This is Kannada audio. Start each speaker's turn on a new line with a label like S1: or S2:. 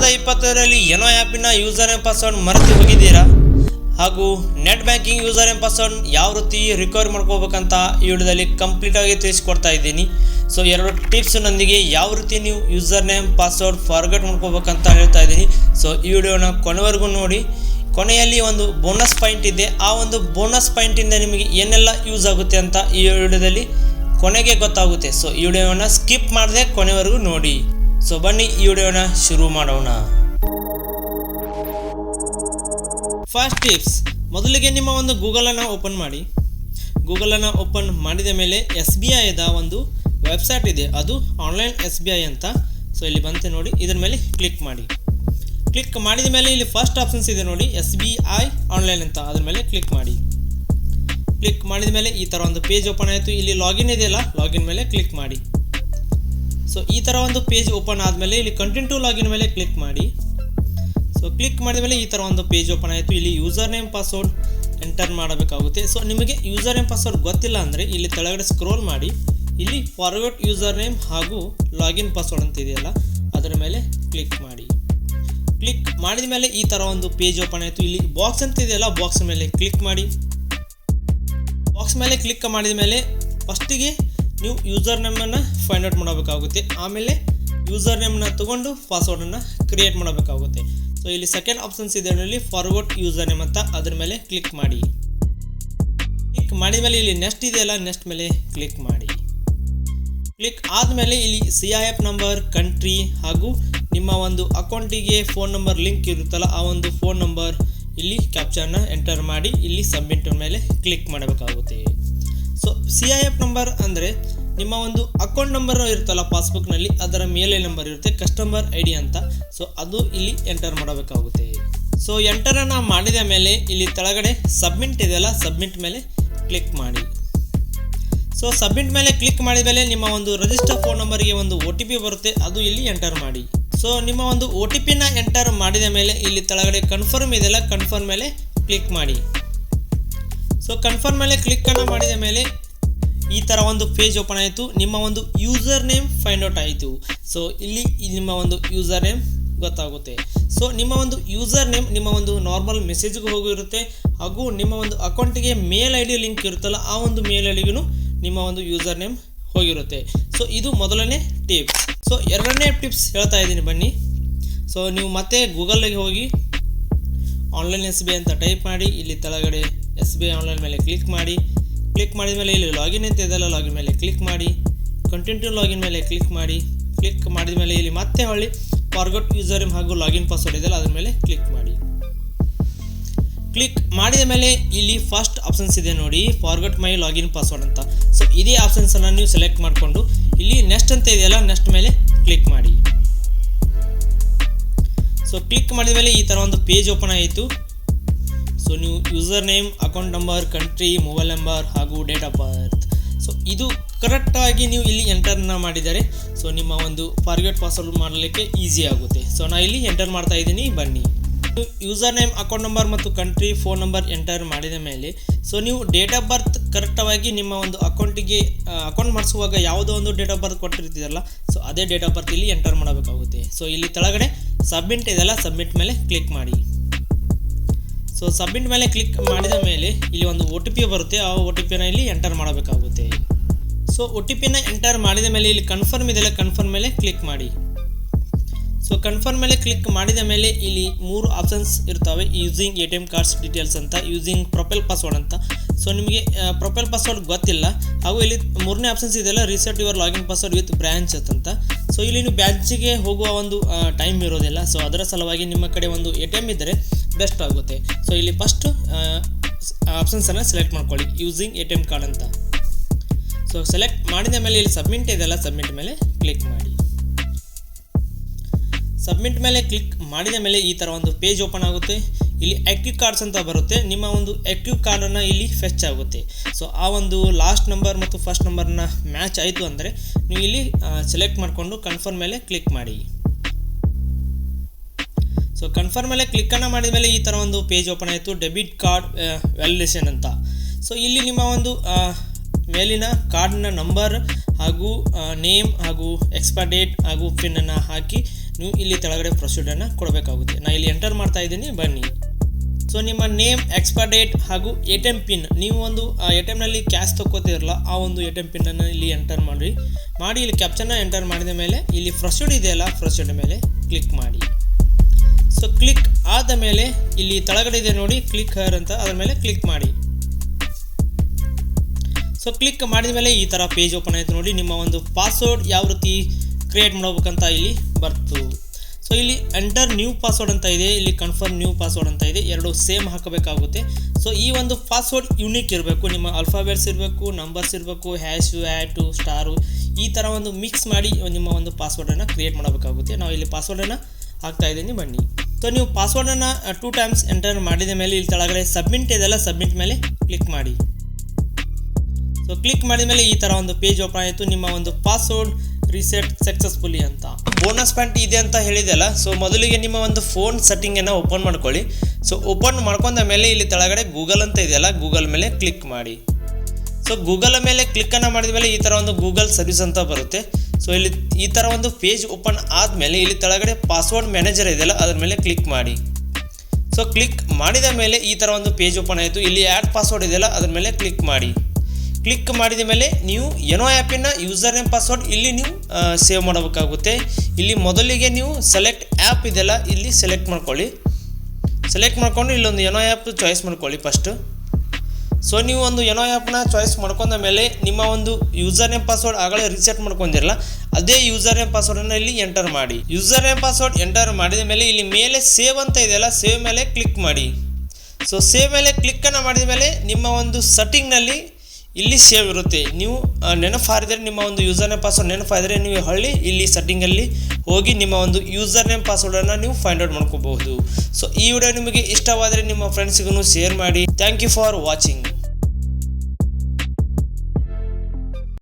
S1: ಸಾವಿರದ ಇಪ್ಪತ್ತರಲ್ಲಿ ಏನೋ ಆ್ಯಪಿನ ಯೂಸರ್ ಆ್ಯಂಡ್ ಪಾಸ್ವರ್ಡ್ ಮರೆತು ಹೋಗಿದ್ದೀರಾ? ಹಾಗೂ net banking user and password ಯಾವ ರೀತಿ ರಿಕವರ್ ಮಾಡ್ಕೋಬೇಕಂತ ಈ ವಿಡಿಯೋದಲ್ಲಿ ಕಂಪ್ಲೀಟಾಗಿ ತಿಳಿಸ್ಕೊಡ್ತಾ ಇದ್ದೀನಿ. ಸೊ ಎರಡು ಟಿಪ್ಸ್ನೊಂದಿಗೆ ಯಾವ ರೀತಿ ನೀವು ಯೂಸರ್ ನೇಮ್ ಪಾಸ್ವರ್ಡ್ ಫಾರ್ಗಟ್ ಮಾಡ್ಕೋಬೇಕಂತ ಹೇಳ್ತಾ ಇದ್ದೀನಿ. ಸೊ ಈ ವಿಡಿಯೋನ ಕೊನೆವರೆಗೂ ನೋಡಿ. ಕೊನೆಯಲ್ಲಿ ಒಂದು ಬೋನಸ್ ಪಾಯಿಂಟ್ ಇದೆ. ಆ ಒಂದು ಬೋನಸ್ ಪಾಯಿಂಟಿಂದ ನಿಮಗೆ ಏನೆಲ್ಲ ಯೂಸ್ ಆಗುತ್ತೆ ಅಂತ ಈ ವಿಡಿಯೋದಲ್ಲಿ ಕೊನೆಗೆ ಗೊತ್ತಾಗುತ್ತೆ. ಸೊ ಈ ವಿಡಿಯೋನ ಸ್ಕಿಪ್ ಮಾಡದೆ ಕೊನೆವರೆಗೂ ನೋಡಿ. ಸೊ ಬನ್ನಿ ಈ ವಿಡಿಯೋನ ಶುರು ಮಾಡೋಣ. ಫಸ್ಟ್ ಟಿಪ್ಸ್ ಮೊದಲಿಗೆ ನಿಮ್ಮ ಒಂದು ಗೂಗಲನ್ನು ಓಪನ್ ಮಾಡಿ. ಗೂಗಲನ್ನು ಓಪನ್ ಮಾಡಿದ ಮೇಲೆ ಎಸ್ ಬಿ ಐದ ಒಂದು ವೆಬ್ಸೈಟ್ ಇದೆ. ಅದು ಆನ್ಲೈನ್ ಎಸ್ ಬಿ ಐ ಅಂತ. ಸೊ ಇಲ್ಲಿ ಬಂತೆ ನೋಡಿ. ಇದರ ಮೇಲೆ ಕ್ಲಿಕ್ ಮಾಡಿ. ಕ್ಲಿಕ್ ಮಾಡಿದ ಮೇಲೆ ಇಲ್ಲಿ ಫಸ್ಟ್ ಆಪ್ಷನ್ಸ್ ಇದೆ ನೋಡಿ. ಎಸ್ ಬಿ ಐ ಆನ್ಲೈನ್ ಅಂತ. ಅದ್ರ ಮೇಲೆ ಕ್ಲಿಕ್ ಮಾಡಿ. ಕ್ಲಿಕ್ ಮಾಡಿದ ಮೇಲೆ ಈ ಥರ ಒಂದು ಪೇಜ್ ಓಪನ್ ಆಯಿತು. ಇಲ್ಲಿ ಲಾಗಿನ್ ಇದೆಯಲ್ಲ ಲಾಗಿನ್ ಮೇಲೆ ಕ್ಲಿಕ್ ಮಾಡಿ. ಸೊ ಈ ಥರ ಒಂದು ಪೇಜ್ ಓಪನ್ ಆದಮೇಲೆ ಇಲ್ಲಿ ಕಂಟಿನ್ಯೂ ಲಾಗಿನ್ ಮೇಲೆ ಕ್ಲಿಕ್ ಮಾಡಿ. ಸೊ ಕ್ಲಿಕ್ ಮಾಡಿದ ಮೇಲೆ ಈ ಥರ ಒಂದು ಪೇಜ್ ಓಪನ್ ಆಯಿತು. ಇಲ್ಲಿ ಯೂಸರ್ ನೇಮ್ ಪಾಸ್ವರ್ಡ್ ಎಂಟರ್ ಮಾಡಬೇಕಾಗುತ್ತೆ. ಸೊ ನಿಮಗೆ ಯೂಸರ್ ನೇಮ್ ಪಾಸ್ವರ್ಡ್ ಗೊತ್ತಿಲ್ಲ ಅಂದರೆ ಇಲ್ಲಿ ಕೆಳಗಡೆ ಸ್ಕ್ರೋಲ್ ಮಾಡಿ. ಇಲ್ಲಿ ಫಾರ್ವರ್ಡ್ ಯೂಸರ್ ನೇಮ್ ಹಾಗೂ ಲಾಗಿನ್ ಪಾಸ್ವರ್ಡ್ ಅಂತ ಇದೆಯಲ್ಲ, ಅದರ ಮೇಲೆ ಕ್ಲಿಕ್ ಮಾಡಿ. ಕ್ಲಿಕ್ ಮಾಡಿದ ಮೇಲೆ ಈ ಥರ ಒಂದು ಪೇಜ್ ಓಪನ್ ಆಯಿತು. ಇಲ್ಲಿ ಬಾಕ್ಸ್ ಅಂತ ಇದೆಯಲ್ಲ ಬಾಕ್ಸ್ ಮೇಲೆ ಕ್ಲಿಕ್ ಮಾಡಿ. ಬಾಕ್ಸ್ ಮೇಲೆ ಕ್ಲಿಕ್ ಮಾಡಿದ ಮೇಲೆ ಫಸ್ಟಿಗೆ ನೀವು ಯೂಸರ್ ನೇಮನ್ನು ಫೈಂಡ್ ಔಟ್ ಮಾಡಬೇಕಾಗುತ್ತೆ. ಆಮೇಲೆ ಯೂಸರ್ ನೇಮನ್ನು ತೊಗೊಂಡು ಪಾಸ್ವರ್ಡನ್ನು ಕ್ರಿಯೇಟ್ ಮಾಡಬೇಕಾಗುತ್ತೆ. ಸೊ ಇಲ್ಲಿ ಸೆಕೆಂಡ್ ಆಪ್ಷನ್ಸ್ ಇದೆ ನೋಡಿ ಫಾರ್ವರ್ಡ್ ಯೂಸರ್ ನೇಮ್ ಅಂತ. ಅದ್ರ ಮೇಲೆ ಕ್ಲಿಕ್ ಮಾಡಿ. ಕ್ಲಿಕ್ ಮಾಡಿದ ಮೇಲೆ ಇಲ್ಲಿ ನೆಕ್ಸ್ಟ್ ಇದೆಯಲ್ಲ ನೆಕ್ಸ್ಟ್ ಮೇಲೆ ಕ್ಲಿಕ್ ಮಾಡಿ. ಕ್ಲಿಕ್ ಆದಮೇಲೆ ಇಲ್ಲಿ C I F number country ಹಾಗೂ ನಿಮ್ಮ ಒಂದು ಅಕೌಂಟಿಗೆ ಫೋನ್ ನಂಬರ್ ಲಿಂಕ್ ಇರುತ್ತಲ್ಲ, ಆ ಒಂದು ಫೋನ್ ನಂಬರ್ ಇಲ್ಲಿ ಕ್ಯಾಪ್ಚರ್ನ ಎಂಟರ್ ಮಾಡಿ, ಇಲ್ಲಿ ಸಬ್ಮಿಟ್ ಮೇಲೆ ಕ್ಲಿಕ್ ಮಾಡಬೇಕಾಗುತ್ತೆ. So C I F number ಅಂದರೆ ನಿಮ್ಮ ಒಂದು ಅಕೌಂಟ್ ನಂಬರ್ ಇರುತ್ತಲ್ಲ ಪಾಸ್ಬುಕ್ನಲ್ಲಿ ಅದರ ಮೇಲೆ ನಂಬರ್ ಇರುತ್ತೆ ಕಸ್ಟಮರ್ ಐ ಡಿ ಅಂತ. ಸೊ ಅದು ಇಲ್ಲಿ ಎಂಟರ್ ಮಾಡಬೇಕಾಗುತ್ತೆ. ಸೊ ಎಂಟರನ್ನು ಮಾಡಿದ ಮೇಲೆ ಇಲ್ಲಿ ಕೆಳಗಡೆ ಸಬ್ಮಿಟ್ ಇದೆಯಲ್ಲ ಸಬ್ಮಿಟ್ ಮೇಲೆ ಕ್ಲಿಕ್ ಮಾಡಿ. ಸೊ ಸಬ್ಮಿಟ್ ಮೇಲೆ ಕ್ಲಿಕ್ ಮಾಡಿದ ಮೇಲೆ ನಿಮ್ಮ ಒಂದು ರಿಜಿಸ್ಟರ್ ಫೋನ್ ನಂಬರ್ಗೆ ಒಂದು ಒ ಟಿ ಪಿ ಬರುತ್ತೆ, ಅದು ಇಲ್ಲಿ ಎಂಟರ್ ಮಾಡಿ. ಸೊ ನಿಮ್ಮ ಒಂದು ಒ ಟಿ ಪಿನ ಎಂಟರ್ ಮಾಡಿದ ಮೇಲೆ ಇಲ್ಲಿ ತೆಳಗಡೆ ಕನ್ಫರ್ಮ್ ಇದೆಯಲ್ಲ ಕನ್ಫರ್ಮ್ ಮೇಲೆ ಕ್ಲಿಕ್ ಮಾಡಿ. ಸೊ ಕನ್ಫರ್ಮ್ ಮೇಲೆ ಕ್ಲಿಕ್ಕನ್ನು ಮಾಡಿದ ಮೇಲೆ ಈ ಥರ ಒಂದು ಪೇಜ್ ಓಪನ್ ಆಯಿತು. ನಿಮ್ಮ ಒಂದು ಯೂಸರ್ ನೇಮ್ ಫೈಂಡ್ ಔಟ್ ಆಯಿತು. ಸೊ ಇಲ್ಲಿ ನಿಮ್ಮ ಒಂದು ಯೂಸರ್ ನೇಮ್ ಗೊತ್ತಾಗುತ್ತೆ. ಸೊ ನಿಮ್ಮ ಒಂದು ಯೂಸರ್ ನೇಮ್ ನಿಮ್ಮ ಒಂದು ನಾರ್ಮಲ್ ಮೆಸೇಜ್ಗೆ ಹೋಗಿರುತ್ತೆ. ಹಾಗೂ ನಿಮ್ಮ ಒಂದು ಅಕೌಂಟಿಗೆ ಮೇಲ್ ಐ ಡಿ ಲಿಂಕ್ ಇರುತ್ತಲ್ಲ, ಆ ಒಂದು ಮೇಲ್ ಐ ಡಿಗೂ ನಿಮ್ಮ ಒಂದು ಯೂಸರ್ ನೇಮ್ ಹೋಗಿರುತ್ತೆ. ಸೊ ಇದು ಮೊದಲನೇ ಟಿಪ್ ಸೊ ಎರಡನೇ ಟಿಪ್ಸ್ ಹೇಳ್ತಾ ಇದ್ದೀನಿ ಬನ್ನಿ. ಸೊ ನೀವು ಮತ್ತೆ ಗೂಗಲ್ಗೆ ಹೋಗಿ ಆನ್ಲೈನ್ ಎಸ್ ಅಂತ ಟೈಪ್ ಮಾಡಿ, ಇಲ್ಲಿ ಕೆಳಗಡೆ ಎಸ್ ಬಿ ಐ ಆನ್ಲೈನ್ ಮೇಲೆ ಕ್ಲಿಕ್ ಮಾಡಿ. ಕ್ಲಿಕ್ ಮಾಡಿದ ಮೇಲೆ ಇಲ್ಲಿ ಲಾಗಿನ್ ಅಂತ ಇದೆಲ್ಲ ಲಾಗಿನ್ ಮೇಲೆ ಕ್ಲಿಕ್ ಮಾಡಿ. ಕಂಟಿನ್ಯೂ ಲಾಗಿನ್ ಮೇಲೆ ಕ್ಲಿಕ್ ಮಾಡಿ. ಕ್ಲಿಕ್ ಮಾಡಿದ ಮೇಲೆ ಇಲ್ಲಿ ಮತ್ತೆ ಹೊಳ್ಳಿ. ಫಾರ್ಗಟ್ ಯೂಸರ್ ಹಾಗೂ ಲಾಗಿನ್ ಪಾಸ್ವರ್ಡ್ ಇದೆಯಲ್ಲ, ಅದ್ರ ಮೇಲೆ ಕ್ಲಿಕ್ ಮಾಡಿ. ಕ್ಲಿಕ್ ಮಾಡಿದ ಮೇಲೆ ಇಲ್ಲಿ ಫಸ್ಟ್ ಆಪ್ಷನ್ಸ್ ಇದೆ ನೋಡಿ ಫಾರ್ಗಟ್ ಮೈ ಲಾಗಿನ್ ಪಾಸ್ವರ್ಡ್ ಅಂತ. ಸೊ ಇದೇ ಆಪ್ಷನ್ಸನ್ನು ನೀವು ಸೆಲೆಕ್ಟ್ ಮಾಡಿಕೊಂಡು, ಇಲ್ಲಿ ನೆಕ್ಸ್ಟ್ ಅಂತ ಇದೆಯಲ್ಲ ನೆಕ್ಸ್ಟ್ ಮೇಲೆ ಕ್ಲಿಕ್ ಮಾಡಿ. ಸೊ ಕ್ಲಿಕ್ ಮಾಡಿದ ಮೇಲೆ ಈ ಥರ ಒಂದು ಪೇಜ್ ಓಪನ್ ಆಯಿತು. ಸೊ ನೀವು user name account number country mobile number ಹಾಗೂ ಡೇಟ್ ಆಫ್ ಬರ್ತ್ ಸೊ ಇದು ಕರೆಕ್ಟಾಗಿ ನೀವು ಇಲ್ಲಿ ಎಂಟರ್ನ ಮಾಡಿದರೆ ಸೊ ನಿಮ್ಮ ಒಂದು ಫಾರ್ಗೆಟ್ ಪಾಸ್ವರ್ಡ್ ಮಾಡಲಿಕ್ಕೆ ಈಸಿ ಆಗುತ್ತೆ. ಸೊ ನಾನು ಇಲ್ಲಿ ಎಂಟರ್ ಮಾಡ್ತಾ ಇದ್ದೀನಿ, ಬನ್ನಿ. ಯೂಸರ್ ನೇಮ್ ಅಕೌಂಟ್ ನಂಬರ್ ಮತ್ತು ಕಂಟ್ರಿ ಫೋನ್ ನಂಬರ್ ಎಂಟರ್ ಮಾಡಿದ ಮೇಲೆ ಸೊ ನೀವು ಡೇಟ್ ಆಫ್ ಬರ್ತ್ ಕರೆಕ್ಟಾಗಿ ನಿಮ್ಮ ಒಂದು ಅಕೌಂಟಿಗೆ ಅಕೌಂಟ್ ಮಾಡಿಸುವಾಗ ಯಾವುದೋ ಒಂದು ಡೇಟ್ ಆಫ್ ಬರ್ತ್ ಕೊಟ್ಟಿರ್ತೀರಲ್ಲ ಸೊ ಅದೇ ಡೇಟ್ ಆಫ್ ಬರ್ತ್ ಇಲ್ಲಿ ಎಂಟರ್ ಮಾಡಬೇಕಾಗುತ್ತೆ. ಸೊ ಇಲ್ಲಿ ಕೆಳಗಡೆ ಸಬ್ಮಿಟ್ ಇದೆಲ್ಲ ಸಬ್ಮಿಟ್ ಮೇಲೆ ಕ್ಲಿಕ್ ಮಾಡಿ. ಸೊ ಸಬ್ಮಿಟ್ ಮೇಲೆ ಕ್ಲಿಕ್ ಮಾಡಿದ ಮೇಲೆ ಇಲ್ಲಿ ಒಂದು ಒ ಟಿ ಪಿ ಬರುತ್ತೆ. ಆ ಒ ಟಿ ಪಿನ ಇಲ್ಲಿ ಎಂಟರ್ ಮಾಡಬೇಕಾಗುತ್ತೆ. So O T PIN enter ಮಾಡಿದ ಮೇಲೆ ಇಲ್ಲಿ ಕನ್ಫರ್ಮ್ ಇದೆಲ್ಲ ಕನ್ಫರ್ಮ್ ಮೇಲೆ ಕ್ಲಿಕ್ ಮಾಡಿ. ಸೊ ಕನ್ಫರ್ಮ್ ಮೇಲೆ ಕ್ಲಿಕ್ ಮಾಡಿದ ಮೇಲೆ ಇಲ್ಲಿ ಮೂರು ಆಪ್ಷನ್ಸ್ ಇರ್ತವೆ. Using A T M cards details ಅಂತ ಯೂಸಿಂಗ್ ಪ್ರೊಫೈಲ್ ಪಾಸ್ವರ್ಡ್ ಅಂತ. ಸೊ ನಿಮಗೆ ಪ್ರೊಫೈಲ್ ಪಾಸ್ವರ್ಡ್ ಗೊತ್ತಿಲ್ಲ. ಹಾಗೂ ಇಲ್ಲಿ ಮೂರನೇ ಆಪ್ಷನ್ಸ್ ಇದೆಯಲ್ಲ reset your login password with branch ಅಂತ ಸೊ ಇಲ್ಲಿ ನೀವು ಬ್ಯಾಂಚಿಗೆ ಹೋಗುವ ಒಂದು ಟೈಮ್ ಇರೋದಿಲ್ಲ. ಸೊ ಅದರ ಸಲುವಾಗಿ ನಿಮ್ಮ ಕಡೆ ಒಂದು ಎ ಟಿ ಎಂ ಇದ್ದರೆ ಬೆಸ್ಟ್ ಆಗುತ್ತೆ. ಸೊ ಇಲ್ಲಿ ಫಸ್ಟ್ ಆಪ್ಷನ್ಸನ್ನು ಸೆಲೆಕ್ಟ್ ಮಾಡ್ಕೊಳ್ಳಿ. Using A T M card ಅಂತ. ಸೊ ಸೆಲೆಕ್ಟ್ ಮಾಡಿದ ಮೇಲೆ ಇಲ್ಲಿ ಸಬ್ಮಿಟ್ ಇದೆಯಲ್ಲ ಸಬ್ಮಿಟ್ ಮೇಲೆ ಕ್ಲಿಕ್ ಮಾಡಿ. ಸಬ್ಮಿಟ್ ಮೇಲೆ ಕ್ಲಿಕ್ ಮಾಡಿದ ಮೇಲೆ ಈ ಥರ ಒಂದು ಪೇಜ್ ಓಪನ್ ಆಗುತ್ತೆ. ಇಲ್ಲಿ ಆಕ್ಟಿವ್ ಕಾರ್ಡ್ಸ್ ಅಂತ ಬರುತ್ತೆ. ನಿಮ್ಮ ಒಂದು ಆ್ಯಕ್ಟಿವ್ ಕಾರ್ಡನ್ನು ಇಲ್ಲಿ ಫೆಚ್ ಆಗುತ್ತೆ. ಸೊ ಆ ಒಂದು ಲಾಸ್ಟ್ ನಂಬರ್ ಮತ್ತು ಫಸ್ಟ್ ನಂಬರ್ನ ಮ್ಯಾಚ್ ಆಯಿತು ಅಂದರೆ ನೀವು ಇಲ್ಲಿ ಸೆಲೆಕ್ಟ್ ಮಾಡಿಕೊಂಡು ಕನ್ಫರ್ಮ್ ಮೇಲೆ ಕ್ಲಿಕ್ ಮಾಡಿ. ಸೊ ಕನ್ಫರ್ಮ್ ಮೇಲೆ ಕ್ಲಿಕ್ಕನ್ನು ಮಾಡಿದ ಮೇಲೆ ಈ ಥರ ಒಂದು ಪೇಜ್ ಓಪನ್ ಆಯಿತು. ಡೆಬಿಟ್ ಕಾರ್ಡ್ ವ್ಯಾಲಿಡೇಷನ್ ಅಂತ. ಸೊ ಇಲ್ಲಿ ನಿಮ್ಮ ಒಂದು ಮೇಲಿನ ಕಾರ್ಡ್ನ ನಂಬರ್ ಹಾಗೂ ನೇಮ್ ಹಾಗೂ ಎಕ್ಸ್ಪೈರ್ ಡೇಟ್ ಹಾಗೂ ಪಿನ್ನನ್ನು ಹಾಕಿ ನೀವು ಇಲ್ಲಿ ಕೆಳಗಡೆ ಪ್ರೊಸೀಡನ್ನು ಕೊಡಬೇಕಾಗುತ್ತೆ. ನಾನು ಇಲ್ಲಿ ಎಂಟರ್ ಮಾಡ್ತಾ ಇದ್ದೀನಿ. ಬನ್ನಿ. ಸೊ ನಿಮ್ಮ ನೇಮ್ ಎಕ್ಸ್ಪೈರ್ ಡೇಟ್ ಹಾಗೂ ಎ ಟಿ ಎಂ ಪಿನ್ ನೀವು ಒಂದು ಎ ಟಿ ಎಮ್ನಲ್ಲಿ ಕ್ಯಾಶ್ ತೊಗೋತಿರಲ್ಲ ಆ ಒಂದು ಎ ಟಿ ಎಂ ಪಿನ್ನನ್ನು ಇಲ್ಲಿ ಎಂಟರ್ ಮಾಡಿ ಮಾಡಿ, ಇಲ್ಲಿ ಕ್ಯಾಪ್ಚನ್ನ ಎಂಟರ್ ಮಾಡಿದ ಮೇಲೆ, ಇಲ್ಲಿ ಪ್ರೊಸೀಡ್ ಇದೆಯಲ್ಲ ಪ್ರೊಸೀಡ್ ಮೇಲೆ ಕ್ಲಿಕ್ ಮಾಡಿ. ಸೊ ಕ್ಲಿಕ್ ಆದ ಮೇಲೆ, ಇಲ್ಲಿ ತಳಗಡೆ ಇದೆ ನೋಡಿ ಕ್ಲಿಕ್ ಹರ್ ಅಂತ, ಅದರ ಮೇಲೆ ಕ್ಲಿಕ್ ಮಾಡಿ. ಸೊ ಕ್ಲಿಕ್ ಮಾಡಿದ ಮೇಲೆ ಈ ಥರ ಪೇಜ್ ಓಪನ್ ಆಯಿತು ನೋಡಿ, ನಿಮ್ಮ ಒಂದು ಪಾಸ್ವರ್ಡ್ ಯಾವ ರೀತಿ ಕ್ರಿಯೇಟ್ ಮಾಡಬೇಕಂತ ಇಲ್ಲಿ ಬರ್ತು. ಸೊ ಇಲ್ಲಿ ಎಂಟರ್ ನ್ಯೂ ಪಾಸ್ವರ್ಡ್ ಅಂತ ಇದೆ, ಇಲ್ಲಿ ಕನ್ಫರ್ಮ್ ನ್ಯೂ ಪಾಸ್ವರ್ಡ್ ಅಂತ ಇದೆ, ಎರಡು ಸೇಮ್ ಹಾಕಬೇಕಾಗುತ್ತೆ. ಸೊ ಈ ಒಂದು ಪಾಸ್ವರ್ಡ್ ಯೂನಿಕ್ ಇರಬೇಕು, ನಿಮ್ಮ ಅಲ್ಫಾಬೆಟ್ಸ್ ಇರಬೇಕು ನಂಬರ್ಸ್ ಇರಬೇಕು ಹ್ಯಾಶು ಆ್ಯಟು ಸ್ಟಾರು ಈ ಥರ ಒಂದು ಮಿಕ್ಸ್ ಮಾಡಿ ನಿಮ್ಮ ಒಂದು ಪಾಸ್ವರ್ಡನ್ನು ಕ್ರಿಯೇಟ್ ಮಾಡಬೇಕಾಗುತ್ತೆ. ನಾವು ಇಲ್ಲಿ ಪಾಸ್ವರ್ಡನ್ನು ಹಾಕ್ತಾ ಇದ್ದೀನಿ, ಬನ್ನಿ. ಸೊ ನೀವು ಪಾಸ್ವರ್ಡನ್ನು ಟೂ ಟೈಮ್ಸ್ ಎಂಟರ್ ಮಾಡಿದ ಮೇಲೆ ಇಲ್ಲಿ ಕೆಳಗಡೆ ಸಬ್ಮಿಟ್ ಇದೆಲ್ಲ ಸಬ್ಮಿಟ್ ಮೇಲೆ ಕ್ಲಿಕ್ ಮಾಡಿ. ಸೊ ಕ್ಲಿಕ್ ಮಾಡಿದ ಮೇಲೆ ಈ ಥರ ಒಂದು ಪೇಜ್ ಓಪನ್ ಆಯಿತು, ನಿಮ್ಮ ಒಂದು ಪಾಸ್ವರ್ಡ್ ರೀಸೆಟ್ ಸಕ್ಸಸ್ಫುಲಿ ಅಂತ. ಬೋನಸ್ ಪಾಯಿಂಟ್ ಇದೆ ಅಂತ ಹೇಳಿದೆಲ್ಲ ಸೊ ಮೊದಲಿಗೆ ನಿಮ್ಮ ಒಂದು ಫೋನ್ ಸೆಟ್ಟಿಂಗನ್ನು ಓಪನ್ ಮಾಡ್ಕೊಳ್ಳಿ. ಸೊ ಓಪನ್ ಮಾಡ್ಕೊಂಡ ಮೇಲೆ ಇಲ್ಲಿ ತೆಳಗಡೆ ಗೂಗಲ್ ಅಂತ ಇದೆಯಲ್ಲ ಗೂಗಲ್ ಮೇಲೆ ಕ್ಲಿಕ್ ಮಾಡಿ. ಸೊ ಗೂಗಲ್ ಮೇಲೆ ಕ್ಲಿಕ್ಕನ್ನು ಮಾಡಿದ ಮೇಲೆ ಈ ಥರ ಒಂದು ಗೂಗಲ್ ಸರ್ವಿಸ್ ಅಂತ ಬರುತ್ತೆ. ಸೊ ಇಲ್ಲಿ ಈ ಥರ ಒಂದು ಪೇಜ್ ಓಪನ್ ಆದಮೇಲೆ ಇಲ್ಲಿ ತೆಳಗಡೆ ಪಾಸ್ವರ್ಡ್ ಮ್ಯಾನೇಜರ್ ಇದೆಯಲ್ಲ, ಅದ್ರ ಮೇಲೆ ಕ್ಲಿಕ್ ಮಾಡಿ. ಸೊ ಕ್ಲಿಕ್ ಮಾಡಿದ ಮೇಲೆ ಈ ಥರ ಒಂದು ಪೇಜ್ ಓಪನ್ ಆಯಿತು. ಇಲ್ಲಿ ಆ್ಯಡ್ ಪಾಸ್ವರ್ಡ್ ಇದೆಯಲ್ಲ, ಅದ್ರ ಮೇಲೆ ಕ್ಲಿಕ್ ಮಾಡಿ. ಕ್ಲಿಕ್ ಮಾಡಿದ ಮೇಲೆ ನೀವು ಏನೋ ಆ್ಯಪಿನ ಯೂಸರ್ ನೇಮ್ ಪಾಸ್ವರ್ಡ್ ಇಲ್ಲಿ ನೀವು ಸೇವ್ ಮಾಡಬೇಕಾಗುತ್ತೆ. ಇಲ್ಲಿ ಮೊದಲಿಗೆ ನೀವು ಸೆಲೆಕ್ಟ್ ಆ್ಯಪ್ ಇದೆಲ್ಲ ಇಲ್ಲಿ ಸೆಲೆಕ್ಟ್ ಮಾಡ್ಕೊಳ್ಳಿ. ಸೆಲೆಕ್ಟ್ ಮಾಡಿಕೊಂಡು ಇಲ್ಲೊಂದು ಏನೋ ಆ್ಯಪ್ ಚಾಯ್ಸ್ ಮಾಡ್ಕೊಳ್ಳಿ ಫಸ್ಟು ಸೊ ನೀವು ಒಂದು ಏನೋ ಆ್ಯಪ್ನ ಚಾಯ್ಸ್ ಮಾಡ್ಕೊಂಡ ಮೇಲೆ ನಿಮ್ಮ ಒಂದು ಯೂಸರ್ ನೇಮ್ ಪಾಸ್ವರ್ಡ್ ಆಗಲೇ ರಿಸೆಟ್ ಮಾಡ್ಕೊಂಡಿರಲ್ಲ, ಅದೇ ಯೂಸರ್ ನೇಮ್ ಪಾಸ್ವರ್ಡನ್ನು ಇಲ್ಲಿ ಎಂಟರ್ ಮಾಡಿ. ಯೂಸರ್ ನೇಮ್ ಪಾಸ್ವರ್ಡ್ ಎಂಟರ್ ಮಾಡಿದ ಮೇಲೆ ಇಲ್ಲಿ ಮೇಲೆ ಸೇವ್ ಅಂತ ಇದೆಯಲ್ಲ ಸೇವ್ ಮೇಲೆ ಕ್ಲಿಕ್ ಮಾಡಿ. ಸೊ ಸೇವ್ ಮೇಲೆ ಕ್ಲಿಕ್ಕನ್ನು ಮಾಡಿದ ಮೇಲೆ ನಿಮ್ಮ ಒಂದು ಸೆಟ್ಟಿಂಗ್ನಲ್ಲಿ ಇಲ್ಲಿ ಸೇವ್ ಇರುತ್ತೆ. ನೀವು ನೆನಪಾರಿದರೆ ನಿಮ್ಮ ಒಂದು ಯೂಸರ್ ನೇಮ್ ಪಾಸ್ವರ್ಡ್ ನೆನಪಾದರೆ ನೀವು ಹಳ್ಳಿ, ಇಲ್ಲಿ ಸೆಟ್ಟಿಂಗಲ್ಲಿ ಹೋಗಿ ನಿಮ್ಮ ಒಂದು ಯೂಸರ್ ನೇಮ್ ಪಾಸ್ವರ್ಡನ್ನು ನೀವು ಫೈಂಡ್ ಔಟ್ ಮಾಡ್ಕೋಬಹುದು. ಸೊ ಈ ವಿಡಿಯೋ ನಿಮಗೆ ಇಷ್ಟವಾದರೆ ನಿಮ್ಮ ಫ್ರೆಂಡ್ಸಿಗೂ ಶೇರ್ ಮಾಡಿ. Thank you for watching